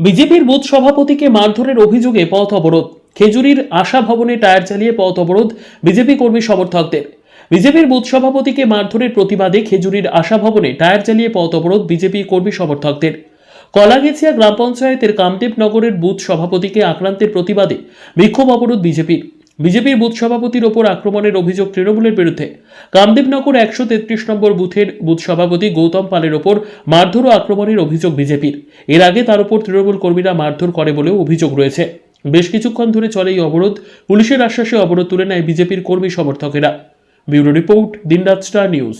বিজেপির বুথ সভাপতিকে মারধরের অভিযোগে পথ অবরোধ। খেজুরির আশা ভবনে টায়ার চালিয়ে পথ অবরোধ বিজেপি কর্মী সমর্থকদের। বিজেপির বুথ সভাপতিকে মারধরের প্রতিবাদে খেজুরির আশা ভবনে টায়ার চালিয়ে পথ অবরোধ বিজেপি কর্মী সমর্থকদের। কলাগেছিয়া গ্রাম পঞ্চায়েতের কামদেব নগরের বুথ সভাপতিকে আক্রান্তের প্রতিবাদে বিক্ষোভ অবরোধ বিজেপির। বিজেপির বুথ সভাপতির ওপর আক্রমণের অভিযোগ তৃণমূলের বিরুদ্ধে। কামদেবনগর একশো তেত্রিশ নম্বর বুথের বুথ সভাপতি গৌতম পালের ওপর মারধর ও আক্রমণের অভিযোগ বিজেপির। এর আগে তার উপর তৃণমূল কর্মীরা মারধর করে বলেও অভিযোগ রয়েছে। বেশ কিছুক্ষণ ধরে চলে এই অবরোধ, পুলিশের আশ্বাসে অবরোধ তুলে নেয় বিজেপির কর্মী সমর্থকেরা। Bureau report, Dinraat star news.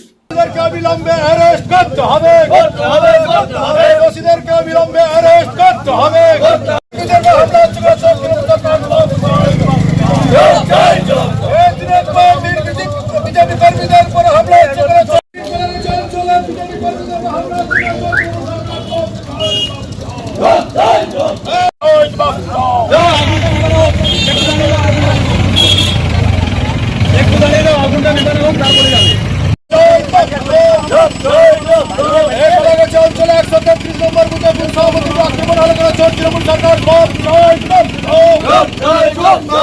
হবে নিজের হামলা হচ্ছে না, সব বিরোধিতা করব। এই দিনের পর দিন বিজেপি বিজেপি কর্মীদের উপরে হামলা হচ্ছে না, চল- চল- চলে বিজেপি কর্মীদের উপর হামলা হচ্ছে না, ওই বাবা। অঞ্চলে একশো তেত্রিশ নম্বর বুথে সভাপতি আক্রমণ হলে চোর তৃণমূল সরকার বল নয়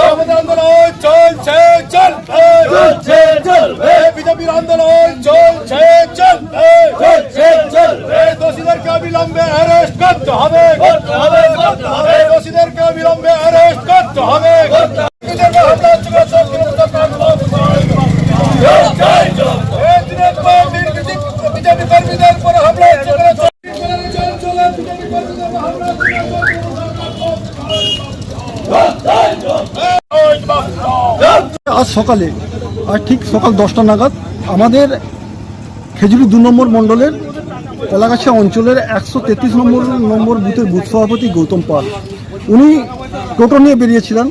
আমাদের আন্দোলন চলছে চলবে চলছে চলবে বিজেপির আন্দোলন চলছে চলবে চলছে চলবে দোষীদেরকে অবিলম্বে অ্যারেস্ট করতে হবে করতে হবে করতে হবে দোষীদেরকে অবিলম্বে অ্যারেস্ট করতে হবে বিজেপি হামলা হচ্ছে না, সব বিরোধিতা করব। এই দিনের পর দিন বিজেপি বিজেপি কর্মীদের উপরে হামলা হচ্ছে না, চল- চল- চলে বিজেপি কর্মীদের উপর হামলা হচ্ছে না, ওই বাবা। আজ সকালে আর ঠিক সকাল দশটা নাগাদ আমাদের খেজুরি দু নম্বর মণ্ডলের কলাগাছা অঞ্চলের একশো তেত্রিশ নম্বর নম্বর বুথের বুথ সভাপতি গৌতম পাল। উনি টোটো নিয়ে বেরিয়েছিলেন,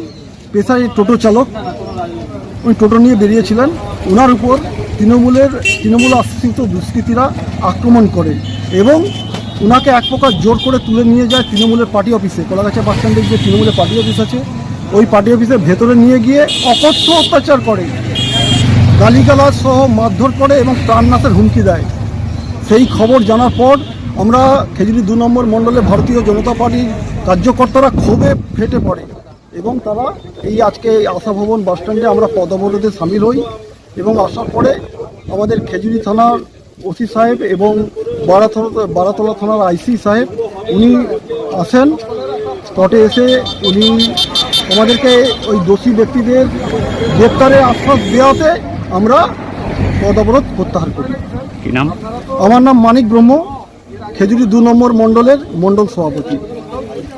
পেশায় টোটো চালক। উনি টোটো নিয়ে বেরিয়েছিলেন। ওনার উপর তৃণমূলের, তৃণমূল আশ্রিত দুষ্কৃতীরা আক্রমণ করে এবং ওনাকে এক প্রকার জোর করে তুলে নিয়ে যায় তৃণমূলের পার্টি অফিসে। কলাগাছা বাস স্ট্যান্ডে যে তৃণমূলের পার্টি অফিস আছে, ওই পার্টি অফিসের ভেতরে নিয়ে গিয়ে অকথ্য অত্যাচার করে। গালিগালাজ সহ মারধর করে এবং প্রাণনাশের হুমকি দেয়। সেই খবর জানার পর আমরা খেজুরি দু নম্বর মণ্ডলে ভারতীয় জনতা পার্টির কার্যকর্তারা ক্ষোভে ফেটে পড়ে এবং তারা এই আজকে আশা ভবন বাস স্ট্যান্ডে আমরা পদবরোধে সামিল হই এবং আসার পরে আমাদের খেজুরি থানার ওসি সাহেব এবং বারাতলা বারাতলা থানার আইসি সাহেব উনি আসেন স্পটে এসে উনি আমাদেরকে ওই দোষী ব্যক্তিদের গ্রেপ্তারের আশ্বাস দেওয়াতে আমরা পদ অবরোধ প্রত্যাহার করি। কি নাম? আমার নাম মানিক ব্রহ্ম। খেজুরি দু নম্বর মণ্ডলের মণ্ডল সভাপতি।